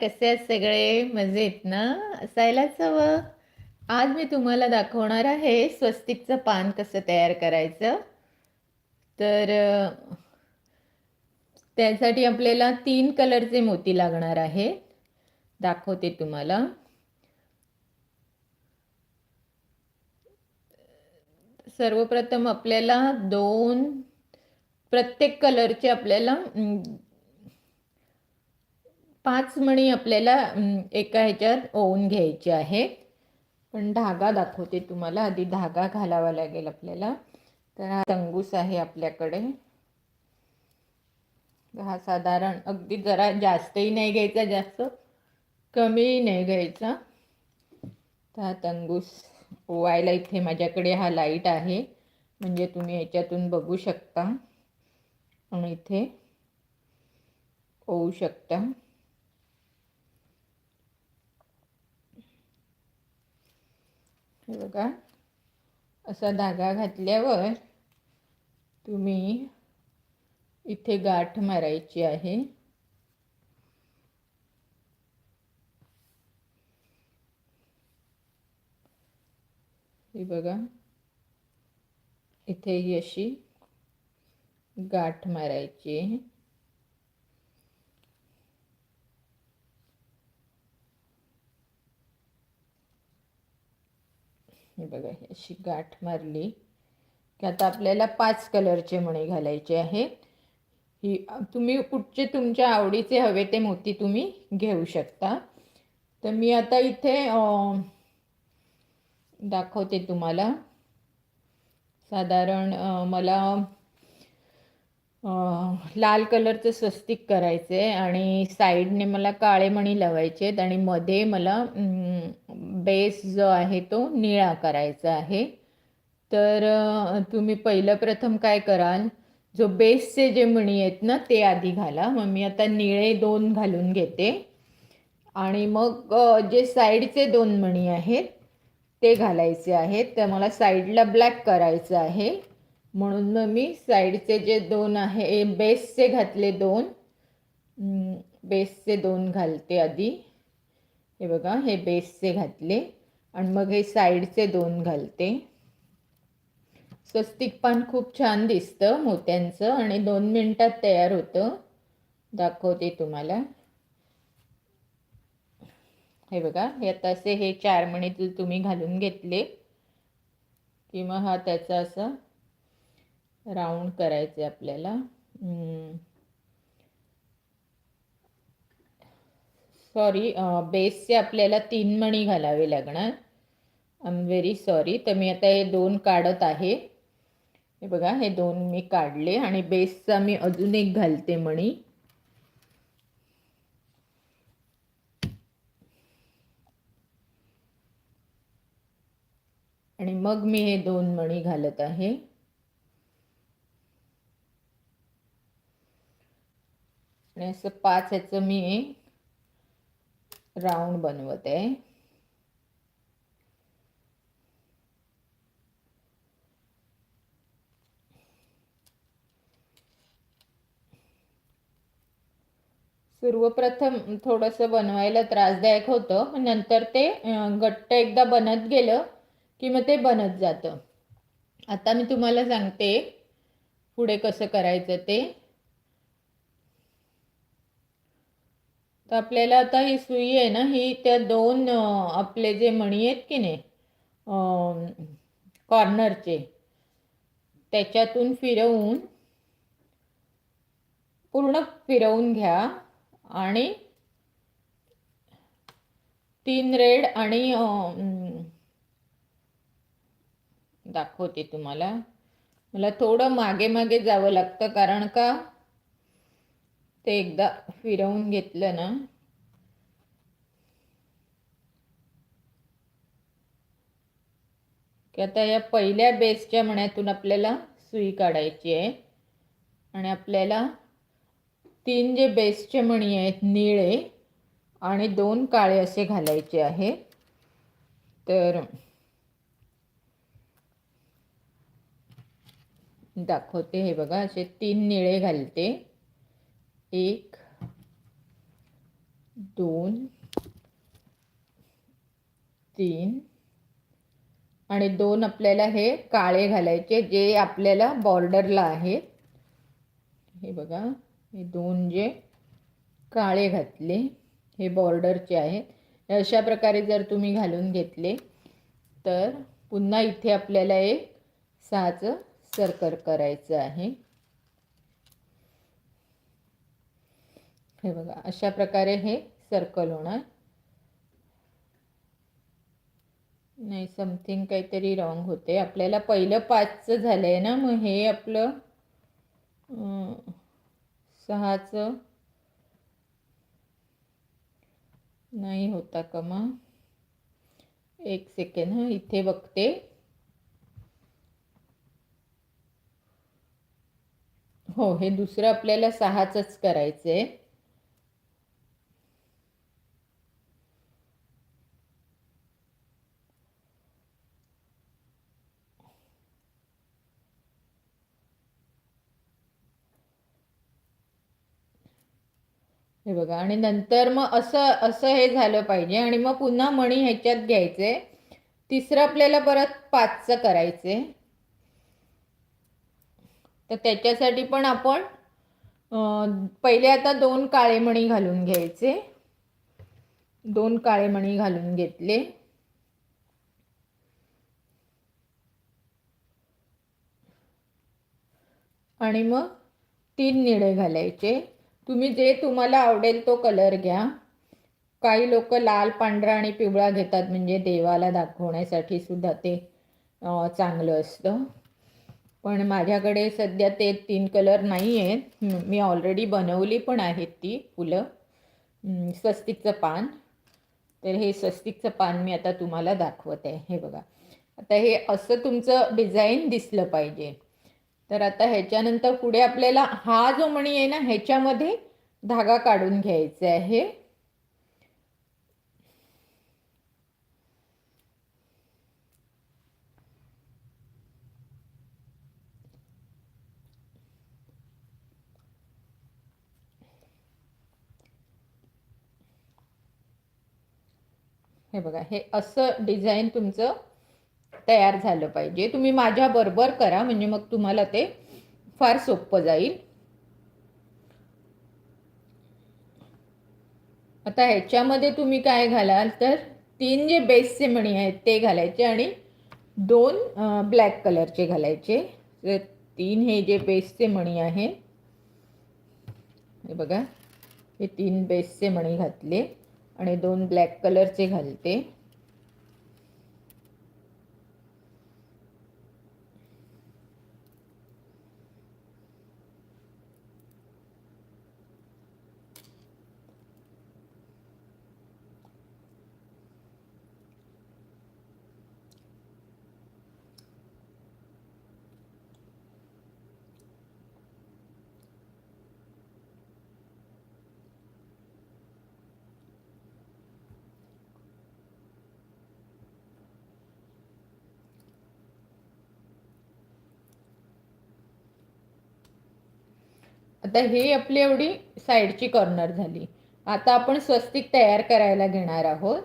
कसे आहेत सगळे? मजेत ना? असायलाच हवं आज मी तुम्हाला दाखवणार आहे स्वस्तिकचं पान कसं तयार करायचं. तर त्यासाठी आपल्याला तीन कलरचे मोती लागणार आहेत. दाखवते तुम्हाला. सर्वप्रथम आपल्याला दोन प्रत्येक कलरचे आपल्याला पाच मणी आपल्याला एका ह्याच्यात ओवून घ्यायचे आहे. पण धागा दाखवते तुम्हाला. आधी धागा घालावा लागेल आपल्याला. तर हा तंगूस आहे आपल्याकडे. हा साधारण अगदी जरा जास्तही नाही घ्यायचा जास्त कमीही नाही घ्यायचा. तर हा तंगूस ओवायला इथे माझ्याकडे हा लाइट आहे. म्हणजे तुम्ही याच्यातून बघू शकता. आणि इथे ओवू शकता. हे बघा. असा धागा घातल्यावर तुम्ही इथे गाठ मारायची आहे. हे बघा. इथे ही अशी गाठ मारायची आहे. हे बघा ही अशी गाठ मारली की आता आपल्याला पाच कलरचे मणी घालायचे आहेत ही तुम्ही कुठचे तुमच्या आवडीचे हवे ते मोती तुम्ही घेऊ शकता. तर मी आता इथे दाखवते तुम्हाला. साधारण मला लाल कलरचं स्वस्तिक करायचं आहे आणि साईडने मला काळे मणी लावायचे आहेत आणि मध्ये मला बेस जो आहे तो निळा करायचा आहे. तर तुम्ही पहिलं प्रथम काय कराल? जो बेसचे जे मणी आहेत ना ते आधी घाला. मग मी आता निळे दोन घालून घेते. आणि मग जे साईडचे दोन मणी आहेत ते घालायचे आहेत. तर मला साईडला ब्लॅक करायचं आहे. म्हणून मग मी साईडचे जे दोन आहे बेसचे घातले दोन. बेसचे दोन घालते आधी. हे बघा हे बेसचे घातले आणि मग हे साईडचे दोन घालते. स्वस्तिक पान खूप छान दिसतं मोत्यांचं आणि दोन मिनटात तयार होतं. दाखवते तुम्हाला. हे बघा हे आता असे हे चार मणी तुम्ही घालून घेतले. किंवा हा त्याचा असा राऊंड करायचे आपल्याला. सॉरी बेसचे आपल्याला तीन मणी घालावे लागणार. आय एम व्हेरी सॉरी तर मी आता हे दोन काढत आहे. हे बघा हे दोन मी काढले आणि बेसचा मी अजून एक घालते मणी. आणि मग मी हे दोन मणी घालत आहे. आणि असं पाच ह्याचं मी राऊंड बनवत. आहे सर्वप्रथम थोडंसं बनवायला त्रासदायक होतं नंतर ते गट्ट घट्ट एकदा बनत गेलं की मग ते बनत जातं. आता मी तुम्हाला सांगते पुढे कसं करायचं ते. तर आपल्याला आता ही सुई आहे ना ही त्या दोन आपले जे मणी आहेत की नाही कॉर्नरचे त्याच्यातून फिरवून पूर्ण फिरवून घ्या आणि तीन रेड आणि दाखवते तुम्हाला. मला थोडं मागे मागे जावं लागतं कारण का ते एकदा फिरवून घेतलं ना. की आता या पहिल्या बेसच्या मण्यातून आपल्याला सुई काढायची आहे. आणि आपल्याला तीन जे बेसचे मणी आहेत निळे आणि दोन काळे असे घालायचे आहेत तर दाखवते हे बघा असे तीन निळे घालते. एक दोन तीन आणि दोन आपल्याला हे काळे घालायचे जे आपल्याला बॉर्डरला आहेत हे बघा हे दोन जे काळे घातले हे बॉर्डरचे आहेत. अशा प्रकारे जर तुम्ही घालून घेतले तर पुन्हा इथे आपल्याला एक सहाचं सर्कल करायचं आहे. हे बघा अशा प्रकारे हे सर्कल होणार. नाही समथिंग काहीतरी रॉंग होते. आपल्याला पहिलं पाचचं झालं आहे ना मग हे आपलं सहाचं नाही होता का मग? एक सेकंड हां इथे बघते. हो हे दुसरं आपल्याला सहाचंच करायचं आहे हे बघा आणि नंतर मग असं असं हे झालं पाहिजे. आणि मग पुन्हा मणी ह्याच्यात घ्यायचे. तिसरं आपल्याला परत पाचचं करायचे. तर त्याच्यासाठी पण आपण पहिले आता दोन काळे मणी घालून घ्यायचे. दोन काळे मणी घालून घेतले. आणि मग तीन निळे घालायचे. तुम्ही जे तुम्हाला आवडेल तो कलर घ्या. काही लोक लाल पांढरा आणि पिवळा घेतात म्हणजे देवाला दाखवण्यासाठी सुद्धा ते चांगलं असतं. पण माझ्याकडे सध्या ते तीन कलर नाही आहेत मी ऑलरेडी बनवली पण आहेत ती फुलं. स्वस्तिकचं पान. तर हे स्वस्तिकचं पान मी आता तुम्हाला दाखवत. आहे हे बघा. आता हे असं तुमचं डिझाईन दिसलं पाहिजे. तर आता ह्याच्यानंतर पुढे आपल्याला हा जो मणी आहे ना ह्याच्यामध्ये धागा काढून घ्यायचा आहे. हे बघा हे असं डिझाईन तुमचं तयार झालं पाहिजे. तुम्ही माझ्याबरोबर करा म्हणजे मग तुम्हाला ते फार सोपं जाईल. आता ह्याच्यामध्ये तुम्ही काय घालाल तर तीन जे बेसचे मणी आहेत ते घालायचे आणि दोन ब्लॅक कलरचे घालायचे. तर तीन हे जे बेसचे मणी आहेत हे बघा हे तीन बेसचे मणी घातले आणि दोन ब्लॅक कलरचे घालते. आता हे आपली एवढी साईडची कॉर्नर झाली. आता आपण स्वस्तिक तयार करायला घेणार आहोत.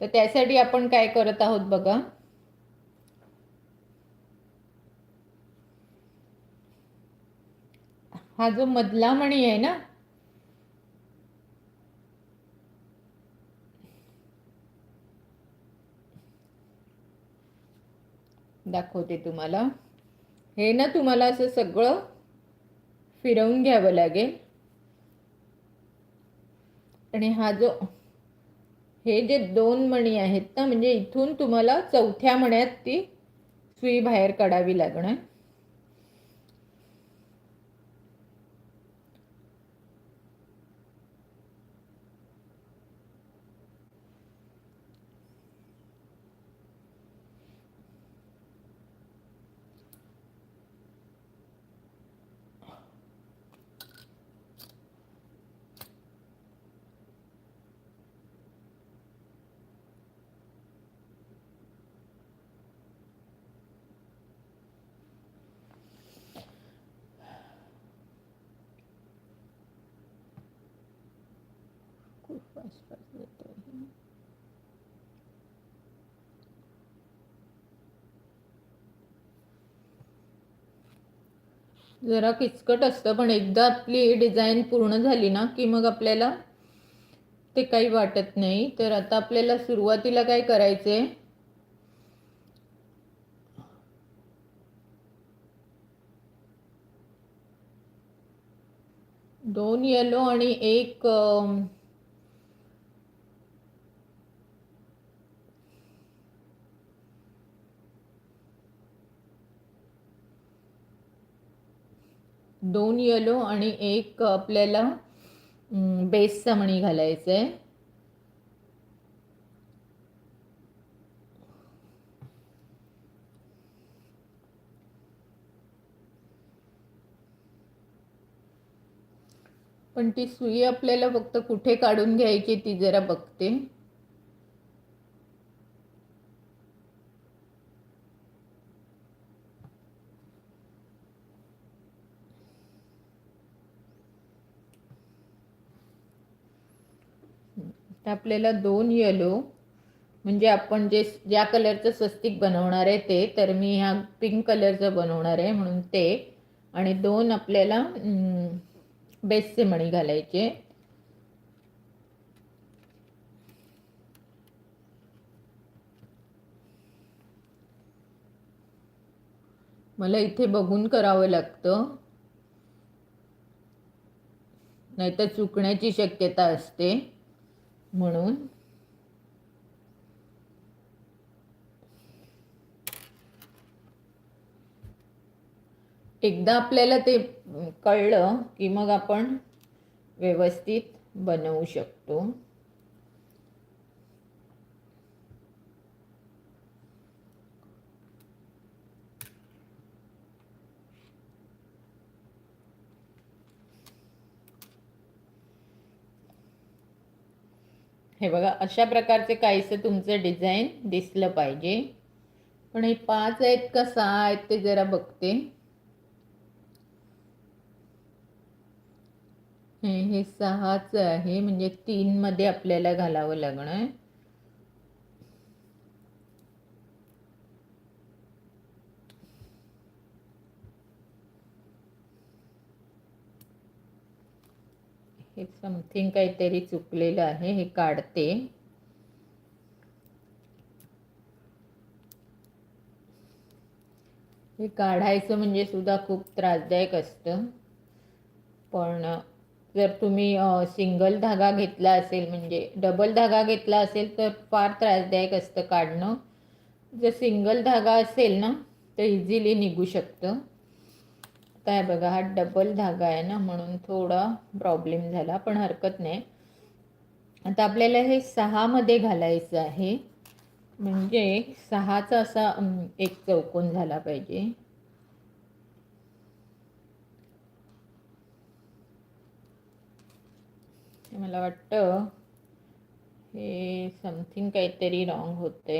तर त्यासाठी आपण काय करत आहोत बघा. हा जो मधला मणी आहे ना दाखवते तुम्हाला. हे ना तुम्हाला असं सगळं फिरवून घ्यावं लागेल. आणि हा जो हे जे दोन मणी आहेत ना म्हणजे इथून तुम्हाला चौथ्या मण्यात ती सुई बाहेर काढावी लागणार. फास्ट फास्ट जात जरा किचकट असतं पण एकदा आपली डिझाईन पूर्ण झाली ना की मग आपल्याला ते काही वाटत नाही. तर आता आपल्याला सुरुवातीला काय करायचे दोन येलो आणि एक दोन येलो आणि एक आपल्याला बेसचा मणी घालायचा आहे पण ती सुई आपल्याला फक्त कुठे काढून घ्यायची ती जरा बघते तर आपल्याला दोन येलो म्हणजे आपण जे ज्या कलरचं स्वस्तिक बनवणार आहे ते तर मी ह्या पिंक कलरचं बनवणार आहे म्हणून ते. आणि दोन आपल्याला अं, बेसचे मणी घालायचे. मला इथे बघून करावं लागतं. नाहीतर चुकण्याची शक्यता असते. म्हणून एकदा आपल्याला ते कळलं की मग आपण व्यवस्थित बनवू शकतो. हे बघा अशा प्रकारचे काहीसं तुमचं डिझाईन दिसलं पाहिजे. पण हे पाच आहेत का सहा आहेत ते जरा बघते. हे सहाच आहे म्हणजे तीनमध्ये आपल्याला घालावं लागणार. हे समथिंग काहीतरी चुकलेलं आहे हे काढते. हे काढायचं म्हणजे सुद्धा खूप त्रासदायक असतं. पण जर तुम्ही सिंगल धागा घेतला असेल म्हणजे डबल धागा घेतला असेल तर फार त्रासदायक असतं काढणं. जर सिंगल धागा असेल ना तर इझिली निघू शकतं. काय बघा हा डबल धागा आहे ना म्हणून थोडा प्रॉब्लेम झाला पण हरकत नाही. आता आपल्याला हे सहामध्ये घालायचं आहे. म्हणजे सहाचा असा एक चौकोन झाला पाहिजे. मला वाटतं हे समथिंग काहीतरी रॉंग होते